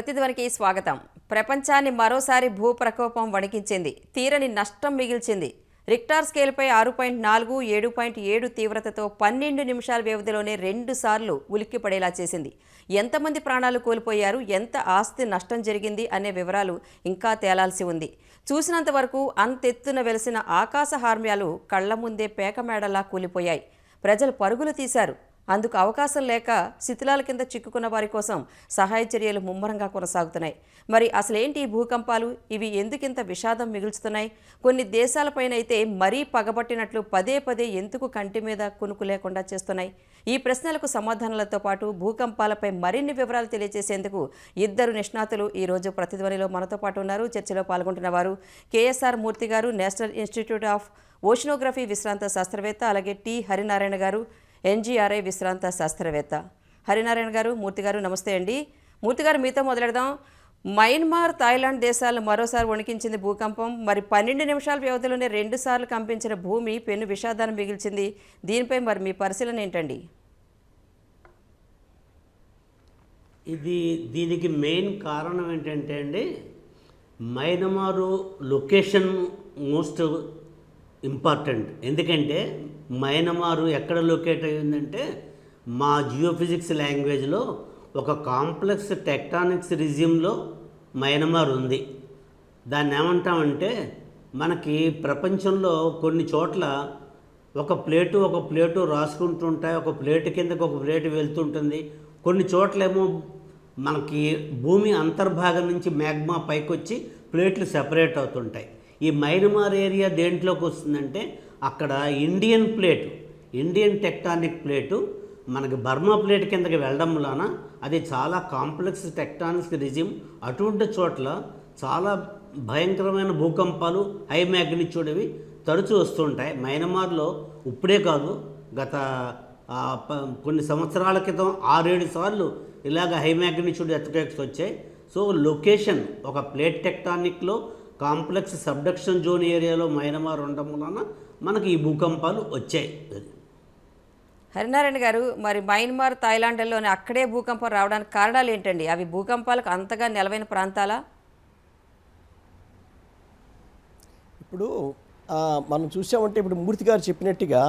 ప్రతిధ్వనికి స్వాగతం. ప్రపంచాన్ని మరోసారి భూ ప్రకోపం వణికించింది. తీరని నష్టం మిగిల్చింది. రిక్టార్ స్కేల్పై ఆరు పాయింట్ నాలుగు ఏడు పాయింట్ ఏడు తీవ్రతతో పన్నెండు నిమిషాల వ్యవధిలోనే రెండు సార్లు ఉలిక్కిపడేలా చేసింది. ఎంతమంది ప్రాణాలు కోల్పోయారు? ఎంత ఆస్తి నష్టం జరిగింది? అనే వివరాలు ఇంకా తేలాల్సి ఉంది. చూసినంత వరకు అంతెత్తున వెలిసిన ఆకాశ హార్మ్యాలు కళ్ళ ముందే పేకమేడలా కూలిపోయాయి. ప్రజలు పరుగులు తీశారు. అందుకు అవకాశం లేక శిథిలాల కింద చిక్కుకున్న వారి కోసం సహాయ చర్యలు ముమ్మరంగా కొనసాగుతున్నాయి. మరి అసలేంటి ఈ భూకంపాలు? ఇవి ఎందుకింత విషాదం మిగుల్చుతున్నాయి? కొన్ని దేశాలపైన అయితే మరీ పగబట్టినట్లు పదే పదే ఎందుకు కంటి మీద కునుకు లేకుండా చేస్తున్నాయి? ఈ ప్రశ్నలకు సమాధానాలతో పాటు భూకంపాలపై మరిన్ని వివరాలు తెలియజేసేందుకు ఇద్దరు నిష్ణాతులు ఈరోజు ప్రతిధ్వనిలో మనతో పాటు ఉన్నారు. చర్చలో పాల్గొంటున్న వారు కేఎస్ఆర్ మూర్తి గారు నేషనల్ ఇన్స్టిట్యూట్ ఆఫ్ ఓషనోగ్రఫీ విశ్రాంత శాస్త్రవేత్త అలాగే టి. హరినారాయణ గారు ఎన్జీఆర్ఐ విశ్రాంత శాస్త్రవేత్త. హరినారాయణ గారు మూర్తి గారు నమస్తే అండి. మూర్తి గారు మీతో మొదలెడదాం. మయన్మార్ థాయిలాండ్ దేశాలు మరోసారి వణికించింది భూకంపం. మరి పన్నెండు నిమిషాల వ్యవధిలోనే రెండుసార్లు కంపించిన భూమి పెను విషాదాన్ని మిగిల్చింది. దీనిపై మరి మీ పరిశీలన ఏంటండి? ఇది దీనికి మెయిన్ కారణం ఏంటంటే అండి మైనమారు లొకేషన్ మోస్ట్ ఇంపార్టెంట్. ఎందుకంటే మైనమారు ఎక్కడ లొకేట్ అయ్యిందంటే మా జియోఫిజిక్స్ లాంగ్వేజ్లో ఒక కాంప్లెక్స్ టెక్టానిక్స్ రిజ్యూమ్లో మైనమార్ ఉంది. దాన్ని ఏమంటామంటే మనకి ప్రపంచంలో కొన్ని చోట్ల ఒక ప్లేటు ఒక ప్లేటు రాసుకుంటుంటాయి ఒక ప్లేటు కిందకి ఒక ప్లేటు వెళ్తుంటుంది. కొన్ని చోట్లేమో మనకి భూమి అంతర్భాగం నుంచి మ్యాగ్మా పైకి వచ్చి ప్లేట్లు సెపరేట్ అవుతుంటాయి. ఈ మైనమార్ ఏరియా దేంట్లోకి వస్తుందంటే అక్కడ Indian plate Indian tectonic plate మనకి బర్మా ప్లేట్ కిందకి వెళ్ళడం వలన అది చాలా కాంప్లెక్స్ టెక్టానిక్స్ రిజిమ్. అటువంటి చోట్ల చాలా భయంకరమైన భూకంపాలు హై మ్యాగ్నిట్యూడ్వి తరచూ వస్తుంటాయి. మయన్మార్లో ఇప్పుడే కాదు గత కొన్ని సంవత్సరాల క్రితం ఆరేడు సార్లు ఇలాగ హై మ్యాగ్నిట్యూడ్ ఎత్తుకేక్స్ వచ్చాయి. సో లొకేషన్ ఒక ప్లేట్ టెక్టానిక్లో కాంప్లెక్స్ సబ్డక్షన్ జోన్ ఏరియాలో మైనమార్ ఉండడం వలన మనకి ఈ భూకంపాలు వచ్చాయి. హరినారాయణ గారు మరి మయన్మార్ థాయిలాండ్లోని అక్కడే భూకంపం రావడానికి కారణాలు ఏంటండి? అవి భూకంపాలకు అంతగా నెలవైన ప్రాంతాలా? ఇప్పుడు ఆ, మనం చూసామంటే ఇప్పుడు మూర్తి గారు చెప్పినట్టుగా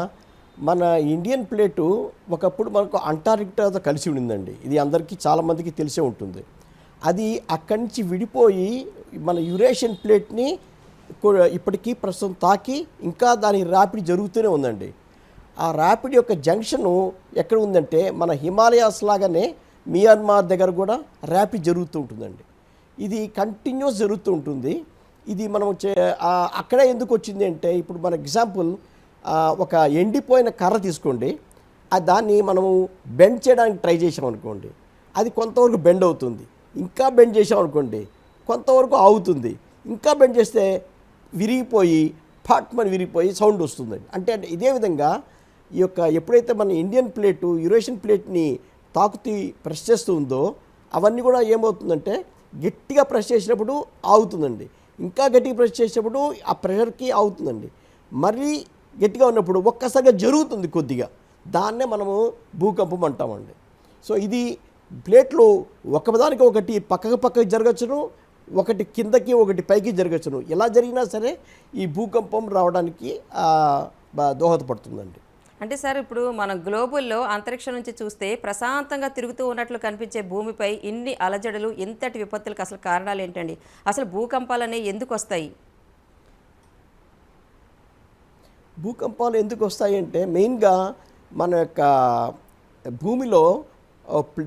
మన ఇండియన్ ప్లేటు ఒకప్పుడు మనకు అంటార్కిటాతో కలిసి ఉండిందండి. ఇది అందరికీ చాలామందికి తెలిసే ఉంటుంది. అది అక్కడి నుంచి విడిపోయి మన యురేషియన్ ప్లేట్ని ఇప్పటికీ ప్రస్తుతం తాకి ఇంకా దాని ర్యాపిడ్ జరుగుతూనే ఉందండి. ఆ ర్యాపిడ్ యొక్క జంక్షను ఎక్కడ ఉందంటే మన హిమాలయాస్ లాగానే మియాన్మార్ దగ్గర కూడా ర్యాపిడ్ జరుగుతూ ఉంటుందండి. ఇది కంటిన్యూస్ జరుగుతూ ఉంటుంది. ఇది మనం చే అక్కడే ఎందుకు వచ్చింది అంటే ఇప్పుడు మన ఎగ్జాంపుల్ ఒక ఎండిపోయిన కర్ర తీసుకోండి. దాన్ని మనము బెండ్ చేయడానికి ట్రై చేసాం అనుకోండి. అది కొంతవరకు బెండ్ అవుతుంది. ఇంకా బెండ్ చేసాం అనుకోండి. కొంతవరకు ఆగుతుంది. ఇంకా బెండ్ చేస్తే విరిగిపోయి ఫాట్మని విరిగిపోయి సౌండ్ వస్తుందండి. అంటే అంటే ఇదే విధంగా ఈ యొక్క ఎప్పుడైతే మన ఇండియన్ ప్లేటు యురేషియన్ ప్లేట్ని తాకుతీ ప్రెస్ చేస్తూ ఉందో అవన్నీ కూడా ఏమవుతుందంటే గట్టిగా ప్రెస్ చేసినప్పుడు ఆగుతుందండి. ఇంకా గట్టిగా ప్రెస్ చేసినప్పుడు ఆ ప్రెషర్కి ఆగుతుందండి. మరీ గట్టిగా ఉన్నప్పుడు ఒక్కసారిగా జరుగుతుంది కొద్దిగా. దాన్నే మనము భూకంపం అంటామండి. సో ఇది ప్లేట్లు ఒకదానికి ఒకటి పక్కకు పక్కకు జరగచ్చును ఒకటి కిందకి ఒకటి పైకి జరగచ్చును. ఎలా జరిగినా సరే ఈ భూకంపం రావడానికి దోహదపడుతుందండి. అంటే సార్ ఇప్పుడు మనం గ్లోబుల్లో అంతరిక్షం నుంచి చూస్తే ప్రశాంతంగా తిరుగుతూ ఉన్నట్లు కనిపించే భూమిపై ఇన్ని అలజడులు ఇంతటి విపత్తులకు అసలు కారణాలు ఏంటండి? అసలు భూకంపాలు అనేవి ఎందుకు వస్తాయి భూకంపాలు ఎందుకు వస్తాయంటే మెయిన్గా మన యొక్క భూమిలో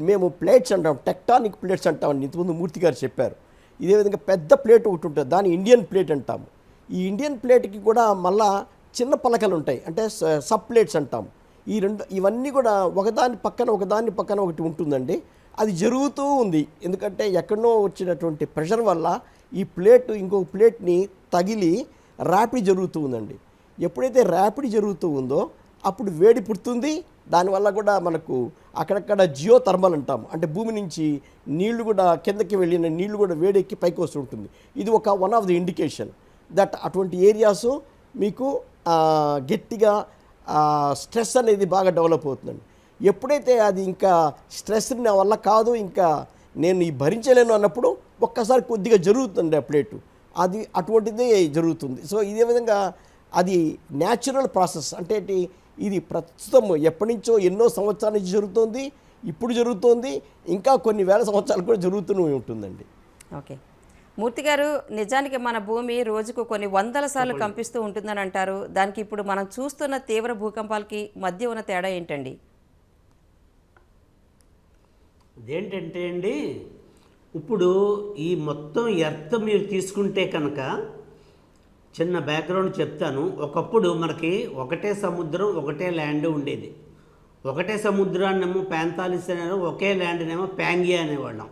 మేము ప్లేట్స్ అంటాం టెక్టానిక్ ప్లేట్స్ అంటాం ఇంతకుముందు మూర్తి గారు చెప్పారు. ఇదే విధంగా పెద్ద ప్లేట్ ఒకటి ఉంటుంది దాన్ని ఇండియన్ ప్లేట్ అంటాము. ఈ ఇండియన్ ప్లేట్కి కూడా మళ్ళా చిన్న పలకలు ఉంటాయి అంటే స- సబ్ ప్లేట్స్ అంటాం ఈ రెండు ఇవన్నీ కూడా ఒకదాని పక్కన ఒకదాని పక్కన ఒకటి ఉంటుందండి. అది జరుగుతూ ఉంది ఎందుకంటే ఎక్కడో వచ్చినటువంటి ప్రెషర్ వల్ల ఈ ప్లేట్ ఇంకొక ప్లేట్ని తగిలి ర్యాపిడ్ జరుగుతూ ఉందండి. ఎప్పుడైతే ర్యాపిడ్ జరుగుతూ ఉందో అప్పుడు వేడి పుడుతుంది దానివల్ల కూడా మనకు అక్కడక్కడ జియో థర్మల్ అంటాం అంటే భూమి నుంచి నీళ్ళు కూడా కిందకి వెళ్ళిన నీళ్ళు కూడా వేడెక్కి పైకి వస్తుంటుంది ఇది ఒక one of the indication that అటువంటి ఏరియాస్ మీకు గట్టిగా స్ట్రెస్ అనేది బాగా డెవలప్ అవుతుందండి. ఎప్పుడైతే అది ఇంకా స్ట్రెస్ నా వల్ల కాదు ఇంకా నేను ఈ భరించలేను అన్నప్పుడు ఒక్కసారి కొద్దిగా జరుగుతుంది ఆ ప్లేటు. అది అటువంటిదే జరుగుతుంది. సో ఇదే విధంగా అది న్యాచురల్ ప్రాసెస్ అంటే ఇది ప్రస్తుతం ఎప్పటి నుంచో ఎన్నో సంవత్సరాల నుంచి జరుగుతోంది ఇప్పుడు జరుగుతోంది ఇంకా కొన్ని వేల సంవత్సరాలు కూడా జరుగుతూనే ఉంటుందండి. ఓకే. మూర్తి గారు నిజానికి మన భూమి రోజుకు కొన్ని వందల సార్లు కంపిస్తూ ఉంటుందని అంటారు. దానికి ఇప్పుడు మనం చూస్తున్న తీవ్ర భూకంపాలకి మధ్య ఉన్న తేడా ఏంటండి? అదేంటంటే అండి ఇప్పుడు ఈ మొత్తం ఎర్త్ మీరు తీసుకుంటే కనుక చిన్న బ్యాక్గ్రౌండ్ చెప్తాను. ఒకప్పుడు మనకి ఒకటే సముద్రం ఒకటే ల్యాండ్ ఉండేది. ఒకటే సముద్రాన్నేమో ప్యాంతాలిస్ అనేవారు ఒకే ల్యాండ్నేమో ప్యాంగియా అనేవాళ్ళం.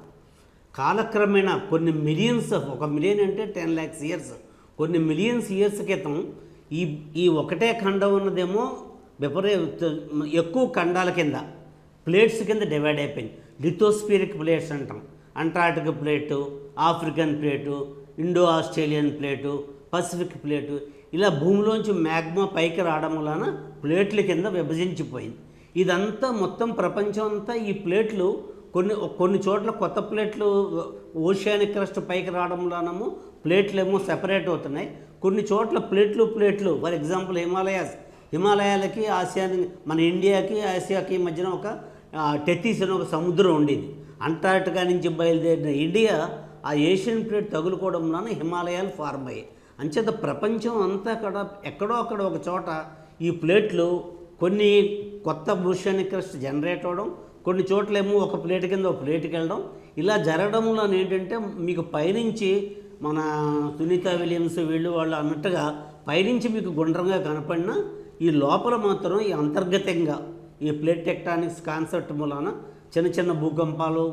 కాలక్రమేణా కొన్ని మిలియన్స్ ఒక మిలియన్ అంటే టెన్ ల్యాక్స్ ఇయర్స్ కొన్ని మిలియన్స్ ఇయర్స్ క్రితం ఈ ఈ ఒకటే ఖండం ఉన్నదేమో విపరీత ఎక్కువ ఖండాల కింద ప్లేట్స్ కింద డివైడ్ అయిపోయింది. లిథోస్పిరిక్ ప్లేట్స్ అంటాం. Antarctic plate African plate Indo Australian plate Pacific plate. ఇలా భూమిలోంచి మ్యాగ్మా పైకి రావడం వలన ప్లేట్ల కింద విభజించిపోయింది. ఇదంతా మొత్తం ప్రపంచం అంతా ఈ ప్లేట్లు కొన్ని కొన్ని చోట్ల కొత్త ప్లేట్లు ఓషియానిక్ క్రస్ట్ పైకి రావడంలోనము ప్లేట్లు ఏమో సెపరేట్ అవుతున్నాయి. కొన్ని చోట్ల ప్లేట్లు ప్లేట్లు ఫర్ ఎగ్జాంపుల్ హిమాలయాస్. హిమాలయాలకి ఆసియాని మన ఇండియాకి ఆసియాకి మధ్యన ఒక టెతీస్ అని ఒక సముద్రం ఉండేది. అంటార్టికా నుంచి బయలుదేరిన ఇండియా ఆ ఏషియన్ ప్లేట్ తగులుకోవడంలోనే హిమాలయాలు ఫార్మ్ అయ్యాయి. అంచేత ప్రపంచం అంతా అక్కడ ఎక్కడో అక్కడ ఒక చోట ఈ ప్లేట్లు కొన్ని కొత్త భూషణి క్రస్ట్ జనరేట్ అవ్వడం కొన్ని చోట్లేమో ఒక ప్లేట్ కింద ఒక ప్లేట్కి వెళ్ళడం. ఇలా జరగడం వలన ఏంటంటే మీకు పైనుంచి మన సునీత విలియమ్స్ వీళ్ళు వాళ్ళు అన్నట్టుగా పైనుంచి మీకు గుండ్రంగా కనపడినా ఈ లోపల మాత్రం ఈ అంతర్గతంగా ఈ ప్లేట్ టెక్టానిక్స్ కాన్సెప్ట్ మూలాన చిన్న చిన్న భూకంపాలు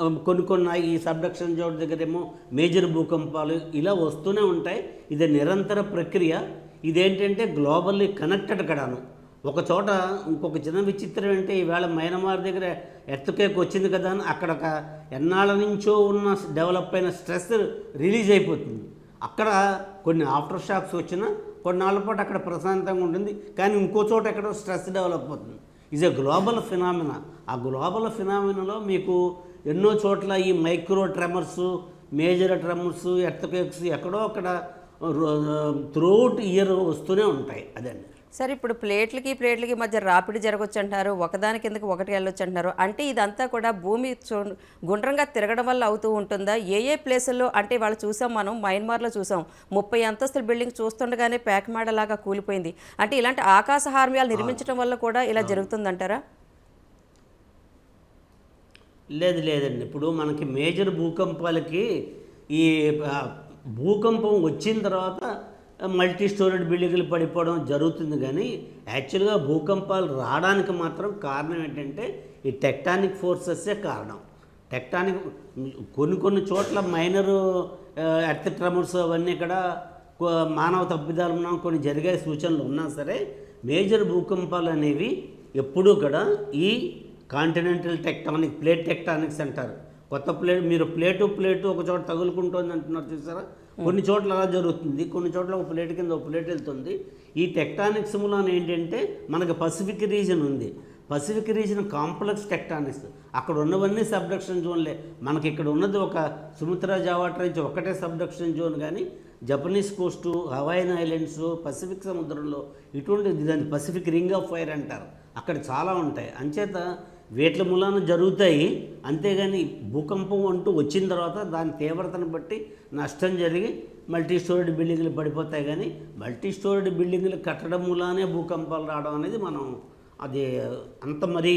కొన్ని కొన్ని ఈ సబ్డక్షన్ జోడ్ దగ్గరేమో మేజర్ భూకంపాలు ఇలా వస్తూనే ఉంటాయి. ఇది నిరంతర ప్రక్రియ. ఇదేంటంటే గ్లోబల్లీ కనెక్టెడ్ కడాను. ఒక చోట ఇంకొక చిన్న విచిత్రం అంటే ఈవేళ మైనమార్ దగ్గర ఎర్త్కేక్ వచ్చింది కదా అని అక్కడ ఒక ఎన్నాళ్ళ నుంచో ఉన్న డెవలప్ అయిన స్ట్రెస్ రిలీజ్ అయిపోతుంది. అక్కడ కొన్ని ఆఫ్టర్ షాక్స్ వచ్చినా కొన్నాళ్ళ పాటు అక్కడ ప్రశాంతంగా ఉంటుంది. కానీ ఇంకో చోట ఎక్కడో స్ట్రెస్ డెవలప్ అవుతుంది. ఇది ఎ గ్లోబల్ ఫినామినా. ఆ గ్లోబల్ ఫినామినాలో మీకు ఎన్నో చోట్ల ఈ micro tremors major tremors earthquakes ఎక్కడో అక్కడ త్రూఅవుట్ ఇయర్ వస్తూనే ఉంటాయి. అదండి సరే ఇప్పుడు ప్లేట్లకి ప్లేట్లకి మధ్య రాపిడి జరగవచ్చు అంటున్నారు ఒకదాని కిందకి ఒకటి వెళ్ళొచ్చు అంటున్నారు అంటే ఇదంతా కూడా భూమి గుండ్రంగా తిరగడం వల్ల అవుతూ ఉంటుందా? ఏ ఏ ప్లేసుల్లో అంటే వాళ్ళు చూసాం మనం మయన్మార్లో చూసాం ముప్పై అంతస్తుల బిల్డింగ్ చూస్తుండగానే పేకమాడలాగా కూలిపోయింది. అంటే ఇలాంటి ఆకాశ హార్మ్యాలు నిర్మించడం వల్ల కూడా ఇలా జరుగుతుందంటారా? లేదు లేదండి. ఇప్పుడు మనకి మేజర్ భూకంపాలకి ఈ భూకంపం వచ్చిన తర్వాత మల్టీ స్టోరేడ్ బిల్డింగ్లు పడిపోవడం జరుగుతుంది కానీ యాక్చువల్గా భూకంపాలు రావడానికి మాత్రం కారణం ఏంటంటే ఈ టెక్టానిక్ ఫోర్సెస్సే కారణం. టెక్టానిక్ కొన్ని కొన్ని చోట్ల మైనరు ఎర్త్ ట్రమర్స్ అవన్నీ కూడా మానవ తప్పిదాలు ఉన్నా కొన్ని జరిగే సూచనలు ఉన్నా సరే మేజర్ భూకంపాలు అనేవి ఎప్పుడూ కూడా ఈ కాంటినెంటల్ టెక్టానిక్ ప్లేట్ టెక్టానిక్స్ అంటారు. కొత్త ప్లేట్ మీరు ప్లేటు ప్లేటు ఒక చోట తగులుకుంటుంది అంటున్నారు చూసారా? కొన్ని చోట్ల అలా జరుగుతుంది. కొన్ని చోట్ల ఒక ప్లేట్ కింద ఒక ప్లేట్ వెళ్తుంది. ఈ టెక్టానిక్స్ మూలాన ఏంటంటే మనకి పసిఫిక్ రీజన్ ఉంది. Pacific region complex tectonics. అక్కడ ఉన్నవన్నీ సబ్డక్షన్ జోన్లే మనకి ఇక్కడ ఉన్నది ఒక సుమిత్రా జావా ట్రెంచ్ ఒకటే సబ్డక్షన్ జోన్ కానీ Japanese coast Hawaiian islands Pacific సముద్రంలో ఇటువంటి దాన్ని పసిఫిక్ రింగ్ ఆఫ్ ఫైర్ అంటారు. అక్కడ చాలా ఉంటాయి. అంచేత వీటి మూలాన జరుగుతాయి. అంతేగాని భూకంపం అంటూ వచ్చిన తర్వాత దాని తీవ్రతను బట్టి నష్టం జరిగి మల్టీ స్టోరీడ్ బిల్డింగ్లు పడిపోతాయి కానీ మల్టీ స్టోరీడ్ బిల్డింగ్లు కట్టడం మూలానే భూకంపాలు రావడం అనేది మనం అది అంత మరీ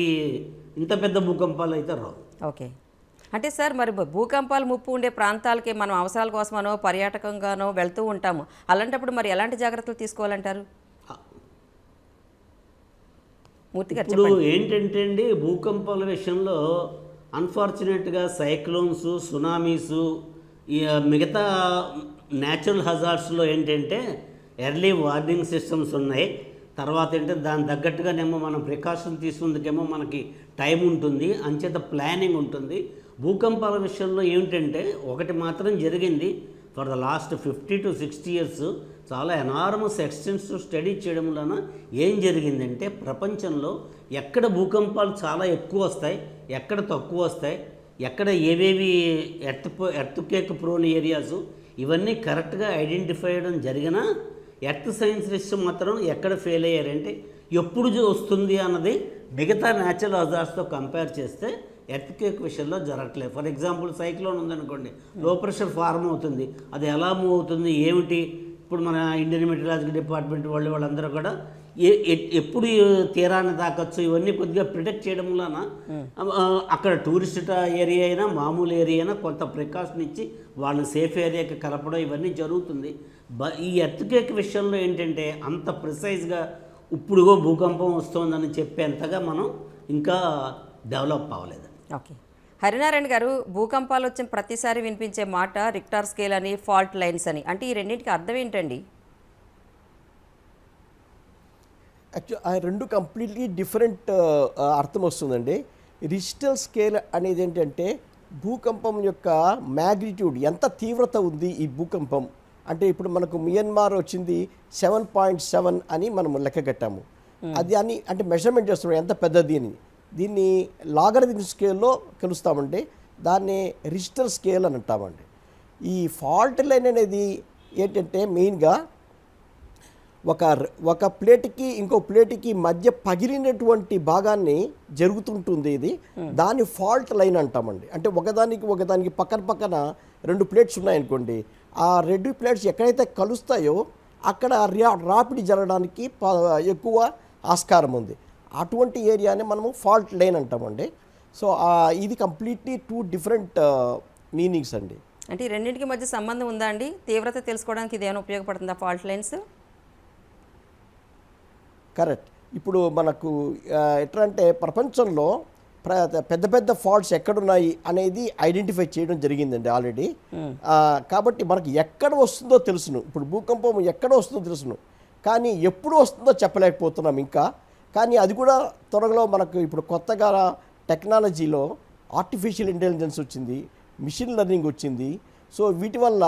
ఇంత పెద్ద భూకంపాలు అయితే రావు. ఓకే. అంటే సార్ మరి భూకంపాలు ముప్పు ఉండే ప్రాంతాలకి మనం అవసరాల కోసమనో పర్యాటకంగానో వెళ్తూ ఉంటాము. అలాంటప్పుడు మరి ఎలాంటి జాగ్రత్తలు తీసుకోవాలంటారు? మూర్తి గారు ఇప్పుడు ఏంటంటే అండి భూకంపాల విషయంలో అన్ఫార్చునేట్గా సైక్లోన్స్ సునామీసు మిగతా న్యాచురల్ హజార్డ్స్లో ఏంటంటే ఎర్లీ వార్నింగ్ సిస్టమ్స్ ఉన్నాయి. తర్వాత ఏంటంటే దాని తగ్గట్టుగానేమో మనం ప్రికాషన్ తీసుకుందుకేమో మనకి టైం ఉంటుంది. అంచేత ప్లానింగ్ ఉంటుంది. భూకంపాల విషయంలో ఏమిటంటే ఒకటి మాత్రం జరిగింది. For the last fifty to sixty years చాలా ఎనార్మస్ ఎక్స్టెన్స్ స్టడీ చేయడం వలన ఏం జరిగిందంటే ప్రపంచంలో ఎక్కడ భూకంపాలు చాలా ఎక్కువ వస్తాయి ఎక్కడ తక్కువ వస్తాయి ఎక్కడ ఏవేవి earth earthquake prone areas ఇవన్నీ కరెక్ట్గా ఐడెంటిఫై చేయడం జరిగినా ఎర్త్ సైన్స్ మాత్రం ఎక్కడ ఫెయిల్ అయ్యారంటే ఎప్పుడు వస్తుంది అన్నది మిగతా న్యాచురల్ హజార్స్తో కంపేర్ చేస్తే ఎర్త్ కేక్ విషయంలో జరగట్లేదు. ఫర్ ఎగ్జాంపుల్ సైక్లోన్ ఉందనుకోండి లో ప్రెషర్ ఫార్మ్ అవుతుంది. అది ఎలా మూవ్ అవుతుంది? ఏమిటి? ఇప్పుడు మన ఇండియన్ మెటీరియాలజీ డిపార్ట్మెంట్ వాళ్ళు వాళ్ళందరూ కూడా ఏ ఎప్పుడు తీరాన్ని తాకొచ్చు ఇవన్నీ కొద్దిగా ప్రిడిక్ట్ చేయడం వలన అక్కడ టూరిస్ట్ ఏరియా అయినా మామూలు ఏరియా అయినా కొంత ప్రికాషన్ ఇచ్చి వాళ్ళని సేఫ్ ఏరియాకి కలపడం ఇవన్నీ జరుగుతుంది. బ ఈ ఎర్త్కేక్ విషయంలో ఏంటంటే అంత ప్రిసైజ్గా ఇప్పుడుగో భూకంపం వస్తుందని చెప్పేంతగా మనం ఇంకా డెవలప్ అవ్వలేదు. ఓకే. హరినారాయణ గారు భూకంపాలు వచ్చిన ప్రతిసారి వినిపించే మాట రిక్టార్ స్కేల్ అని ఫాల్ట్ లైన్స్ అని. అంటే ఈ రెండింటికి అర్థం ఏంటండి? యాక్చువల్ ఆ రెండు కంప్లీట్లీ డిఫరెంట్ అర్థం వస్తుందండి. రిజిటల్ స్కేల్ అనేది ఏంటంటే భూకంపం యొక్క మ్యాగ్నిట్యూడ్ ఎంత తీవ్రత ఉంది ఈ భూకంపం? అంటే ఇప్పుడు మనకు మియన్మార్ వచ్చింది సెవెన్ పాయింట్ సెవెన్ అని మనం లెక్క కట్టాము. అది అని అంటే మెజర్మెంట్ చేస్తున్నాం ఎంత పెద్దది అని. దీన్ని లాగరిథం స్కేల్లో కలుస్తామండి. దాన్ని రిజిటల్ స్కేల్ అని అంటామండి. ఈ ఫాల్ట్ లైన్ అనేది ఏంటంటే మెయిన్గా ఒక ఒక ప్లేట్కి ఇంకో ప్లేట్కి మధ్య పగిలినటువంటి భాగాన్ని జరుగుతుంటుంది ఇది. దాన్ని ఫాల్ట్ లైన్ అంటామండి. అంటే ఒకదానికి ఒకదానికి పక్కన పక్కన రెండు ప్లేట్స్ ఉన్నాయనుకోండి. ఆ రెండు ప్లేట్స్ ఎక్కడైతే కలుస్తాయో అక్కడ రాపిడి జరగడానికి ఎక్కువ ఆస్కారం ఉంది. అటువంటి ఏరియాని మనము ఫాల్ట్ లైన్ అంటామండి. సో ఇది కంప్లీట్లీ టూ డిఫరెంట్ మీనింగ్స్ అండి. అంటే ఈ రెండింటికి మధ్య సంబంధం ఉందా అండి? తీవ్రత తెలుసుకోవడానికి ఇది ఏమైనా ఉపయోగపడుతుందా ఫాల్ట్ లైన్స్? కరెక్ట్. ఇప్పుడు మనకు ఎట్లా అంటే ప్రపంచంలో ప్ర పెద్ద పెద్ద ఫాల్ట్స్ ఎక్కడున్నాయి అనేది ఐడెంటిఫై చేయడం జరిగిందండి ఆల్రెడీ. కాబట్టి మనకి ఎక్కడ వస్తుందో తెలుసును. ఇప్పుడు భూకంపం ఎక్కడ వస్తుందో తెలుసును. కానీ ఎప్పుడు వస్తుందో చెప్పలేకపోతున్నాం ఇంకా. కానీ అది కూడా త్వరలో మనకు ఇప్పుడు కొత్తగా టెక్నాలజీలో ఆర్టిఫిషియల్ ఇంటెలిజెన్స్ వచ్చింది మిషన్ లెర్నింగ్ వచ్చింది. సో వీటి వల్ల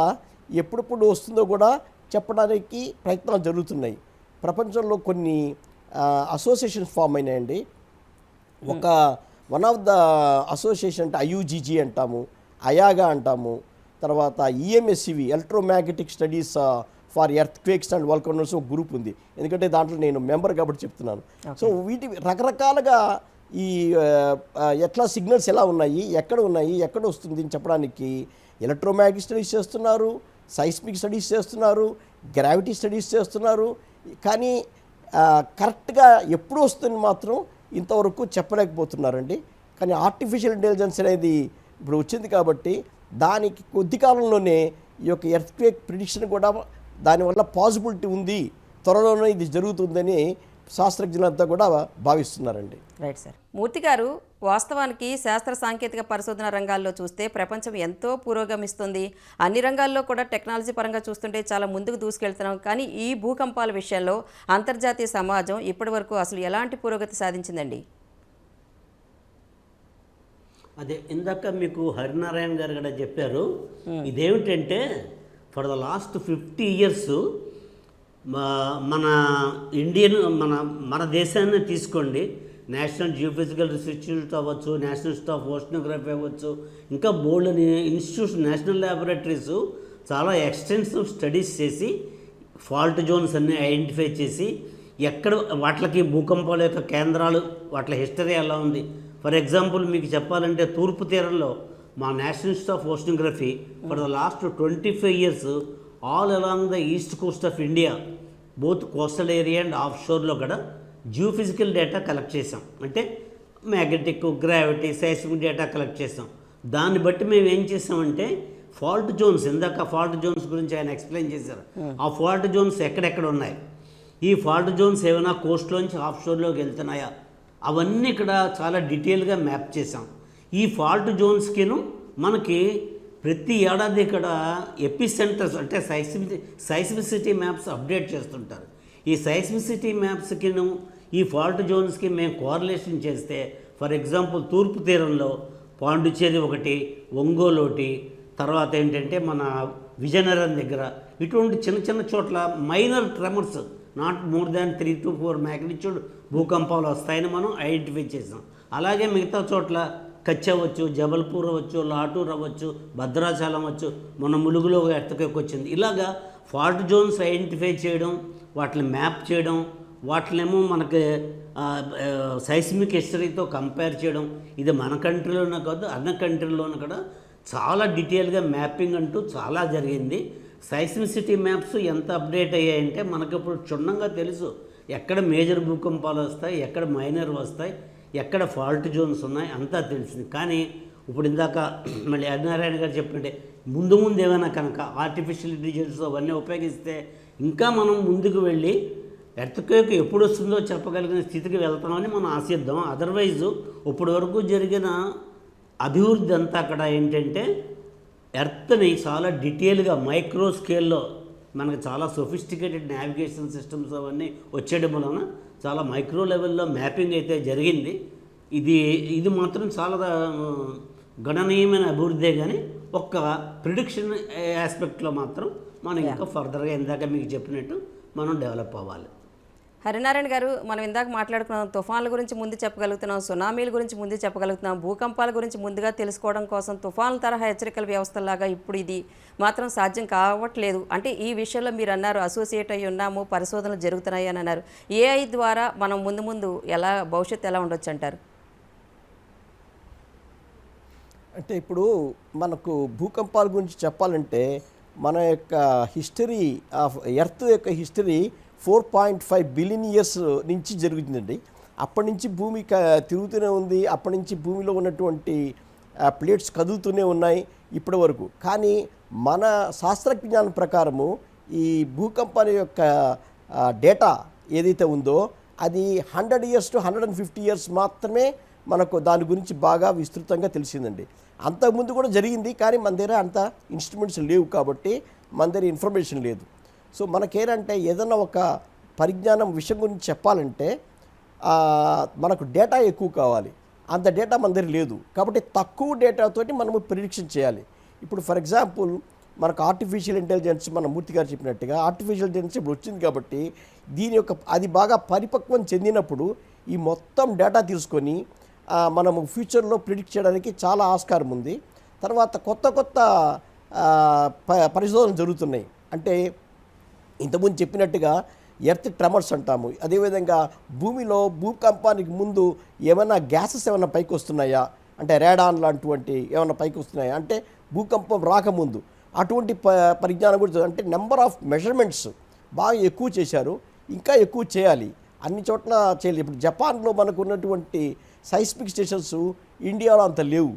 ఎప్పుడెప్పుడు వస్తుందో కూడా చెప్పడానికి ప్రయత్నాలు జరుగుతున్నాయి. ప్రపంచంలో కొన్ని అసోసియేషన్స్ ఫామ్ అయినాయండి. ఒక వన్ ఆఫ్ ద అసోసియేషన్ అంటే ఐయుజీజీ అంటాము అయాగా అంటాము తర్వాత ఈఎంఎస్సివి electromagnetic studies for earthquakes and volcanoes ఒక గ్రూప్ ఉంది. ఎందుకంటే దాంట్లో నేను మెంబర్ కాబట్టి చెప్తున్నాను. సో వీటి రకరకాలుగా ఈ ఎట్లా సిగ్నల్స్ ఎలా ఉన్నాయి ఎక్కడ ఉన్నాయి ఎక్కడ వస్తుంది అని చెప్పడానికి ఎలక్ట్రోమాగ్నెటిక్ స్టడీస్ చేస్తున్నారు సైస్మిక్ స్టడీస్ చేస్తున్నారు గ్రావిటీ స్టడీస్ చేస్తున్నారు. కానీ కరెక్ట్గా ఎప్పుడు వస్తుంది మాత్రం ఇంతవరకు చెప్పలేకపోతున్నారండి. కానీ ఆర్టిఫిషియల్ ఇంటెలిజెన్స్ అనేది ఇప్పుడు వచ్చింది కాబట్టి దానికి కొద్ది కాలంలోనే ఈ యొక్క ఎర్త్క్వేక్ ప్రిడిక్షన్ కూడా దానివల్ల పాసిబిలిటీ ఉంది త్వరలోనే ఇది జరుగుతుందని శాస్త్రజ్ఞులంతా కూడా భావిస్తున్నారండి. Right sir. మూర్తి గారు వాస్తవానికి శాస్త్ర సాంకేతిక పరిశోధన రంగాల్లో చూస్తే ప్రపంచం ఎంతో పురోగమిస్తుంది. అన్ని రంగాల్లో కూడా టెక్నాలజీ పరంగా చూస్తుంటే చాలా ముందుకు దూసుకెళ్తున్నాం. కానీ ఈ భూకంపాల విషయంలో అంతర్జాతీయ సమాజం ఇప్పటివరకు అసలు ఎలాంటి పురోగతి సాధించిందండి? అదే ఇందాక మీకు హరినారాయణ గారు కూడా చెప్పారు. ఇదేమిటంటే for the last fifty years మన ఇండియన్ మన మన దేశాన్ని తీసుకోండి. నేషనల్ జియోఫిజికల్ రీసెర్చ్ ఇన్స్టిట్యూట్ అవ్వచ్చు నేషనల్ ఇన్స్టిట్యూట్ ఆఫ్ ఓషనోగ్రఫీ అవ్వచ్చు ఇంకా బోల్డ్ అని నేషనల్ ల్యాబొరేటరీస్ చాలా ఎక్స్టెన్సివ్ స్టడీస్ చేసి ఫాల్ట్ జోన్స్ అన్ని ఐడెంటిఫై చేసి ఎక్కడ వాటికి భూకంపాల యొక్క కేంద్రాలు వాటి హిస్టరీ ఎలా ఉంది. ఫర్ ఎగ్జాంపుల్ మీకు చెప్పాలంటే తూర్పు తీరంలో మా National Institute of Oceanography for the last twenty five years all along the east coast of India both coastal area and off షోర్లో కూడా జియోఫిజికల్ డేటా కలెక్ట్ చేసాం అంటే magnetic gravity seismic data collect చేసాం దాన్ని బట్టి మేము ఏం చేసామంటే ఫాల్ట్ జోన్స్ ఇందాక ఫాల్ట్ జోన్స్ గురించి ఆయన ఎక్స్ప్లెయిన్ చేశారు. ఆ. ఫాల్ట్ జోన్స్ ఎక్కడెక్కడ ఉన్నాయి? ఈ ఫాల్ట్ జోన్స్ ఏమైనా కోస్ట్లోంచి ఆఫ్ షోర్లోకి వెళ్తున్నాయా? అవన్నీ ఇక్కడ చాలా డీటెయిల్గా మ్యాప్ చేసాం ఈ ఫాల్ట్ జోన్స్కిను మనకి ప్రతి ఏడాది ఇక్కడ ఎపి సెంటర్స్ అంటే సైస్మి సైస్మిసిటీ మ్యాప్స్ అప్డేట్ చేస్తుంటారు. ఈ సైస్మిసిటీ మ్యాప్స్కిను ఈ ఫాల్ట్ జోన్స్కి మేము కోరిలేషన్ చేస్తే ఫర్ ఎగ్జాంపుల్ తూర్పు తీరంలో పాండిచ్చేరి ఒకటి ఒంగోలు ఒకటి తర్వాత ఏంటంటే మన విజయనగరం దగ్గర ఇటువంటి చిన్న చిన్న చోట్ల minor tremors not more than three to four magnitude భూకంపాలు వస్తాయని మనం ఐడెంటిఫై చేసాం. అలాగే మిగతా చోట్ల కచ్ అవ్వచ్చు జబల్పూర్ అవ్వచ్చు లాటూర్ అవ్వచ్చు భద్రాచలం అవ్వచ్చు మన ములుగులో ఒక వచ్చింది. ఇలాగా ఫాల్ట్ జోన్స్ ఐడెంటిఫై చేయడం వాటిని మ్యాప్ చేయడం వాటినేమో మనకి సైస్మిక్ హిస్టరీతో కంపేర్ చేయడం ఇది మన కంట్రీలోనే కాదు అన్న కంట్రీలోనే కూడా చాలా డీటెయిల్గా మ్యాపింగ్ అంటూ చాలా జరిగింది. సైస్మిసిటీ మ్యాప్స్ ఎంత అప్డేట్ అయ్యాయంటే మనకి ఇప్పుడు క్షుణ్ణంగా తెలుసు. ఎక్కడ మేజర్ భూకంపాలు వస్తాయి ఎక్కడ మైనర్ వస్తాయి ఎక్కడ ఫాల్ట్ జోన్స్ ఉన్నాయి అంతా తెలిసింది. కానీ ఇప్పుడు ఇందాక మళ్ళీ హరినారాయణ గారు చెప్పినట్టే ముందు ముందు ఏమైనా కనుక ఆర్టిఫిషియల్ ఇంటెలిజెన్స్ అవన్నీ ఉపయోగిస్తే ఇంకా మనం ముందుకు వెళ్ళి ఎర్త్క్వేక్ ఎప్పుడు వస్తుందో చెప్పగలిగిన స్థితికి వెళ్తామని మనం ఆశిద్దాం. అదర్వైజ్ ఇప్పటి వరకు జరిగిన అభివృద్ధి అంతా అక్కడ ఏంటంటే ఎర్త్ని చాలా డీటెయిల్గా మైక్రో స్కేల్లో మనకు చాలా సొఫిస్టికేటెడ్ నావిగేషన్ సిస్టమ్స్ అవన్నీ వచ్చేయడం వలన చాలా మైక్రో లెవెల్లో మ్యాపింగ్ అయితే జరిగింది. ఇది ఇది మాత్రం చాలా గణనీయమైన అభివృద్ధే కానీ ఒక్క ప్రిడిక్షన్ ఆస్పెక్ట్లో మాత్రం మనం ఇంకా ఫర్దర్గా ఇందాక మీకు చెప్పినట్టు మనం డెవలప్ అవ్వాలి. హరినారాయణ గారు మనం ఇందాక మాట్లాడుకున్నాం తుఫాన్ల గురించి ముందు చెప్పగలుగుతున్నాం సునామీల గురించి ముందు చెప్పగలుగుతున్నాం భూకంపాల గురించి ముందుగా తెలుసుకోవడం కోసం తుఫాన్ల తరహా హెచ్చరికల వ్యవస్థలాగా ఇప్పుడు ఇది మాత్రం సాధ్యం కావట్లేదు. అంటే ఈ విషయంలో మీరు అన్నారు అసోసియేట్ అయి ఉన్నాము పరిశోధనలు జరుగుతున్నాయి అని అన్నారు. ఏఐ ద్వారా మనం ముందు ముందు ఎలా భవిష్యత్తు ఎలా ఉండొచ్చు అంటారు? అంటే ఇప్పుడు మనకు భూకంపాల గురించి చెప్పాలంటే మన యొక్క హిస్టరీ ఆఫ్ ఎర్త్ యొక్క history four point five billion years నుంచి జరుగుతుందండి. అప్పటి నుంచి భూమి తిరుగుతూనే ఉంది. అప్పటి నుంచి భూమిలో ఉన్నటువంటి ప్లేట్స్ కదులుతూనే ఉన్నాయి ఇప్పటి వరకు. కానీ మన శాస్త్రజ్ఞానం ప్రకారము ఈ భూకంపాల యొక్క డేటా ఏదైతే ఉందో అది hundred years to hundred and fifty years మాత్రమే మనకు దాని గురించి బాగా విస్తృతంగా తెలిసిందండి. అంతకుముందు కూడా జరిగింది కానీ మన దగ్గర అంత ఇన్స్ట్రుమెంట్స్ లేవు కాబట్టి మన దగ్గర ఇన్ఫర్మేషన్ లేదు. సో మనకేనంటే ఏదైనా ఒక పరిజ్ఞానం విషయం గురించి చెప్పాలంటే మనకు డేటా ఎక్కువ కావాలి. అంత డేటా మన దగ్గర లేదు. కాబట్టి తక్కువ డేటాతోటి మనము ప్రిడిక్షన్ చేయాలి. ఇప్పుడు ఫర్ ఎగ్జాంపుల్ మనకు ఆర్టిఫిషియల్ ఇంటెలిజెన్స్ మన మూర్తి గారు చెప్పినట్టుగా ఆర్టిఫిషియల్ ఇంటెలిజెన్స్ ఇప్పుడు వచ్చింది కాబట్టి దీని యొక్క అది బాగా పరిపక్వం చెందినప్పుడు ఈ మొత్తం డేటా తీసుకొని మనము ఫ్యూచర్లో ప్రిడిక్ట్ చేయడానికి చాలా ఆస్కారం ఉంది. తర్వాత కొత్త కొత్త ప- పరిశోధనలు జరుగుతున్నాయి. అంటే ఇంతకుముందు చెప్పినట్టుగా ఎర్త్ ట్రమర్స్ అంటాము. అదేవిధంగా భూమిలో భూకంపానికి ముందు ఏమైనా గ్యాసెస్ ఏమైనా పైకి వస్తున్నాయా అంటే రేడాన్ లాంటివంటి ఏమైనా పైకి వస్తున్నాయా అంటే భూకంపం రాకముందు. అటువంటి ప పరిజ్ఞానం కూడా అంటే నెంబర్ ఆఫ్ మెజర్మెంట్స్ బాగా ఎక్కువ చేశారు. ఇంకా ఎక్కువ చేయాలి. అన్ని చోట్ల చేయాలి. ఇప్పుడు జపాన్లో మనకు ఉన్నటువంటి సైస్మిక్ స్టేషన్స్ ఇండియాలో అంత లేవు.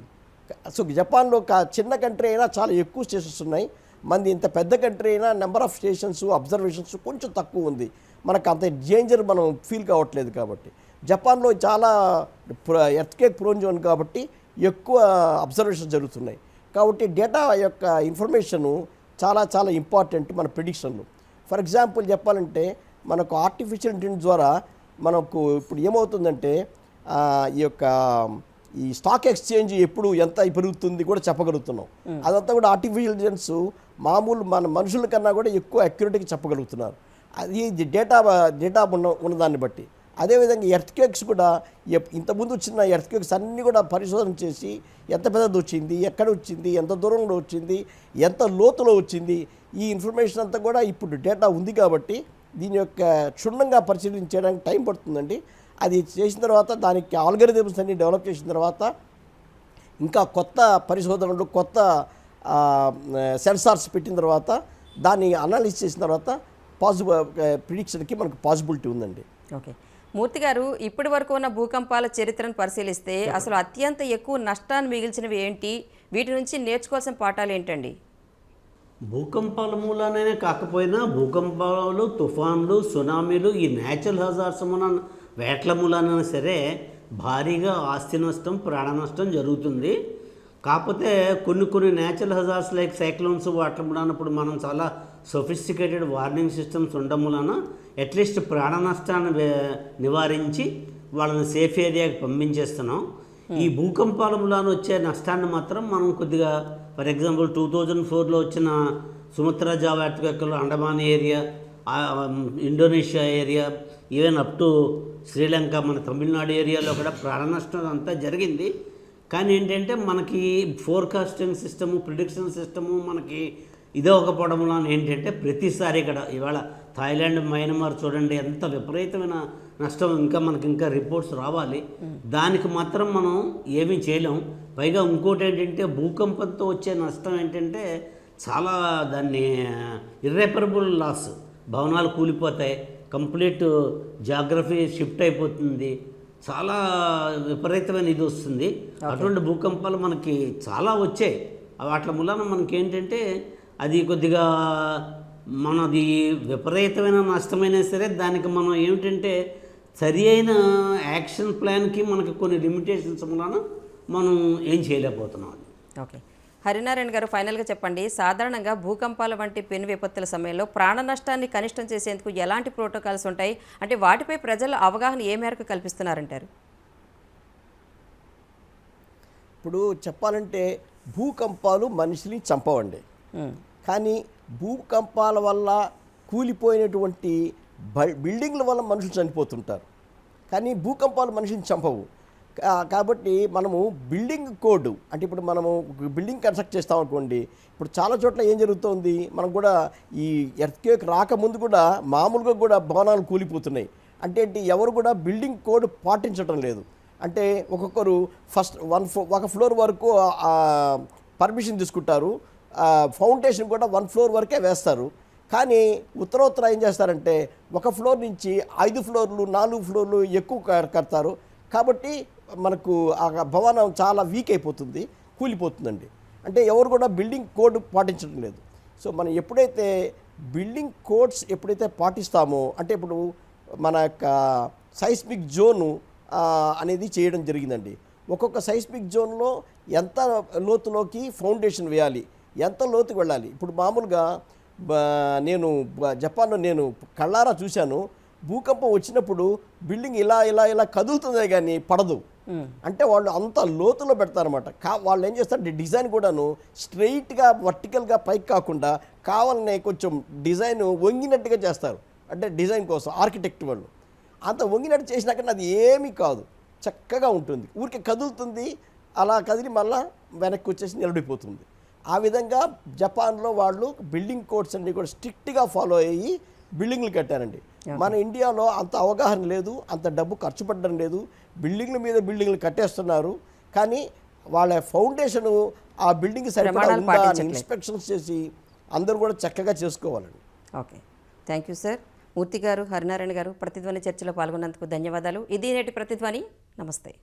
సో జపాన్లో ఒక చిన్న కంట్రీ అయినా చాలా ఎక్కువ స్టేషన్స్ ఉన్నాయి. మంది ఇంత పెద్ద కంట్రీ అయినా నెంబర్ ఆఫ్ స్టేషన్స్ అబ్జర్వేషన్స్ కొంచెం తక్కువ ఉంది. మనకు అంత డేంజర్ మనం ఫీల్ కావట్లేదు కాబట్టి. జపాన్లో చాలా ఎర్త్కేక్ ప్రోన్ జోన్ కాబట్టి ఎక్కువ అబ్జర్వేషన్ జరుగుతున్నాయి. కాబట్టి డేటా యొక్క ఇన్ఫర్మేషను చాలా చాలా ఇంపార్టెంట్ మన ప్రిడిక్షన్లో ఫర్ ఎగ్జాంపుల్ చెప్పాలంటే మనకు ఆర్టిఫిషియల్ ఇంటెలిజెన్స్ ద్వారా మనకు ఇప్పుడు ఏమవుతుందంటే ఈ యొక్క ఈ స్టాక్ ఎక్స్చేంజ్ ఎప్పుడు ఎంత పెరుగుతుంది కూడా చెప్పగలుగుతున్నాం. అదంతా కూడా ఆర్టిఫిషియల్ ఇంటెలిజెన్స్ మామూలు మన మనుషుల కన్నా కూడా ఎక్కువ అక్యురేట్గా చెప్పగలుగుతున్నారు. అది డేటా డేటా ఉన్న ఉన్నదాన్ని బట్టి. అదేవిధంగా ఎర్త్క్వేక్స్ కూడా ఇంతకుముందు వచ్చిన ఎర్త్క్వేక్స్ అన్నీ కూడా పరిశోధన చేసి ఎంత పెద్దది వచ్చింది ఎక్కడ వచ్చింది ఎంత దూరంలో వచ్చింది ఎంత లోతులో వచ్చింది ఈ ఇన్ఫర్మేషన్ అంతా కూడా ఇప్పుడు డేటా ఉంది కాబట్టి దీని యొక్క క్షుణ్ణంగా పరిశీలించడానికి టైం పడుతుందండి. అది చేసిన తర్వాత దానికి ఆల్గరిథమ్స్ అన్ని డెవలప్ చేసిన తర్వాత ఇంకా కొత్త పరిశోధనలు కొత్త సెన్సార్స్ పెట్టిన తర్వాత దాన్ని అనాలిసిస్ చేసిన తర్వాత పాసిబుల్ ప్రిడిక్షన్కి మనకు పాసిబిలిటీ ఉందండి. ఓకే. మూర్తి గారు ఇప్పటి వరకు ఉన్న భూకంపాల చరిత్రను పరిశీలిస్తే అసలు అత్యంత ఎక్కువ నష్టాన్ని మిగిల్చినవి ఏంటి? వీటి నుంచి నేర్చుకోవాల్సిన పాఠాలు ఏంటండి? భూకంపాల మూలానే కాకపోయినా భూకంపాలు తుఫాన్లు సునామీలు ఈ న్యాచురల్ హజార్స్ మూల వేట్ల మూలానైనా సరే భారీగా ఆస్తి నష్టం ప్రాణ నష్టం జరుగుతుంది. కాకపోతే కొన్ని కొన్ని న్యాచురల్ హజార్స్ లైక్ సైక్లోన్స్ వాటి మూలనప్పుడు మనం చాలా సొఫిస్టికేటెడ్ వార్నింగ్ సిస్టమ్స్ ఉండడం మూలన అట్లీస్ట్ ప్రాణ నష్టాన్ని నివారించి వాళ్ళని సేఫ్ ఏరియాకి పంపించేస్తున్నాం. ఈ భూకంపాల మూలాన వచ్చే నష్టాన్ని మాత్రం మనం కొద్దిగా ఫర్ ఎగ్జాంపుల్ టూ థౌజండ్ ఫోర్లో వచ్చిన Sumatra Java ఎర్త్క్వేక్లో Andaman area Indonesia area even up to Sri Lanka మన తమిళనాడు ఏరియాలో కూడా ప్రాణ నష్టం అంతా జరిగింది. కానీ ఏంటంటే మనకి ఫోర్కాస్టింగ్ సిస్టము ప్రిడిక్షన్ సిస్టము మనకి ఇదవకపోవడం వలన ఏంటంటే ప్రతిసారి ఇక్కడ ఇవాళ థాయిలాండ్ మయన్మార్ చూడండి ఎంత విపరీతమైన నష్టం ఇంకా మనకి ఇంకా రిపోర్ట్స్ రావాలి. దానికి మాత్రం మనం ఏమీ చేయలేం. పైగా ఇంకోటి ఏంటంటే భూకంపంతో వచ్చే నష్టం ఏంటంటే చాలా దాన్ని ఇర్రెపరబుల్ లాస్ భవనాలు కూలిపోతాయి. కంప్లీట్ జాగ్రఫీ షిఫ్ట్ అయిపోతుంది. చాలా విపరీతమైన ఇది వస్తుంది. అటువంటి భూకంపాలు మనకి చాలా వచ్చాయి. వాటి మూలన మనకి ఏంటంటే అది కొద్దిగా మనది విపరీతమైన నష్టమైనా సరే దానికి మనం ఏమిటంటే సరి అయిన యాక్షన్ ప్లాన్కి మనకి కొన్ని లిమిటేషన్స్ మూలన మనం ఏం చేయలేకపోతున్నాం అది. ఓకే. హరినారాయణ గారు ఫైనల్గా చెప్పండి. సాధారణంగా భూకంపాల వంటి పెను విపత్తుల సమయంలో ప్రాణ నష్టాన్ని కనిష్టం చేసేందుకు ఎలాంటి ప్రోటోకాల్స్ ఉంటాయి? అంటే వాటిపై ప్రజల అవగాహన ఏ మేరకు కల్పిస్తున్నారంటారు? ఇప్పుడు చెప్పాలంటే భూకంపాలు మనిషిని చంపవండి. కానీ భూకంపాల వల్ల కూలిపోయినటువంటి బ- బిల్డింగ్ల వల్ల మనుషులు చనిపోతుంటారు. కానీ భూకంపాలు మనిషిని చంపవు. కాబట్టి మనము బిల్డింగ్ కోడ్ అంటే ఇప్పుడు మనము బిల్డింగ్ కన్స్ట్రక్ట్ చేస్తాం అనుకోండి ఇప్పుడు చాలా చోట్ల ఏం జరుగుతోంది మనం కూడా ఈ ఎర్త్కేక్ రాకముందు కూడా మామూలుగా కూడా భవనాలు కూలిపోతున్నాయి. అంటే ఏంటి ఎవరు కూడా బిల్డింగ్ కోడ్ పాటించడం లేదు. అంటే ఒక్కొక్కరు ఫస్ట్ వన్ ఫ్లో ఒక ఫ్లోర్ వరకు పర్మిషన్ తీసుకుంటారు ఫౌండేషన్ కూడా వన్ ఫ్లోర్ వరకే వేస్తారు. కానీ ఉత్తరోత్తర ఏం చేస్తారంటే ఒక ఫ్లోర్ నుంచి ఐదు ఫ్లోర్లు నాలుగు ఫ్లోర్లు ఎక్కువ కడతారు. కాబట్టి మనకు ఆ భవనం చాలా వీక్ అయిపోతుంది కూలిపోతుందండి. అంటే ఎవరు కూడా బిల్డింగ్ కోడ్ పాటించడం లేదు. సో మనం ఎప్పుడైతే బిల్డింగ్ కోడ్స్ ఎప్పుడైతే పాటిస్తామో అంటే ఇప్పుడు మన యొక్క సైస్మిక్ జోను అనేది చేయడం జరిగిందండి. ఒక్కొక్క సైస్మిక్ జోన్లో ఎంత లోతులోకి ఫౌండేషన్ వేయాలి ఎంత లోతుకు వెళ్ళాలి. ఇప్పుడు మామూలుగా నేను జపాన్లో నేను కళ్ళారా చూశాను. భూకంపం వచ్చినప్పుడు బిల్డింగ్ ఇలా ఇలా ఇలా కదులుతుందే కానీ పడదు. Hmm. అంటే వాళ్ళు అంత లోతులో పెడతారనమాట కా వాళ్ళు ఏం చేస్తారంటే డిజైన్ కూడాను స్ట్రైట్గా వర్టికల్గా పైకి కాకుండా కావాలనే కొంచెం డిజైన్ వంగినట్టుగా చేస్తారు. అంటే డిజైన్ కోసం ఆర్కిటెక్ట్ వాళ్ళు. అంత వంగినట్టు చేసినాక అది ఏమీ కాదు. చక్కగా ఉంటుంది. ఊరికి కదులుతుంది. అలా కదిలి మళ్ళా వెనక్కి వచ్చేసి నిలబడిపోతుంది. ఆ విధంగా జపాన్లో వాళ్ళు బిల్డింగ్ కోడ్స్ అన్ని కూడా స్ట్రిక్ట్గా ఫాలో అయ్యి బిల్డింగ్లు కట్టారండి. మన ఇండియాలో అంత అవగాహన లేదు అంత డబ్బు ఖర్చు పెట్టడం లేదు. బిల్డింగ్ల మీద బిల్డింగ్లు కట్టేస్తున్నారు. కానీ వాళ్ళ ఫౌండేషన్ ఆ బిల్డింగ్ సరిపడా ఉందా అని. ఇన్స్పెక్షన్స్ చేసి అందరూ కూడా చక్కగా చేసుకోవాలండి. Okay. Thank you sir. Murthy గారు హరినారాయణ గారు ప్రతిధ్వని చర్చలో పాల్గొన్నందుకు ధన్యవాదాలు. ఇది నేటి ప్రతిధ్వని. నమస్తే.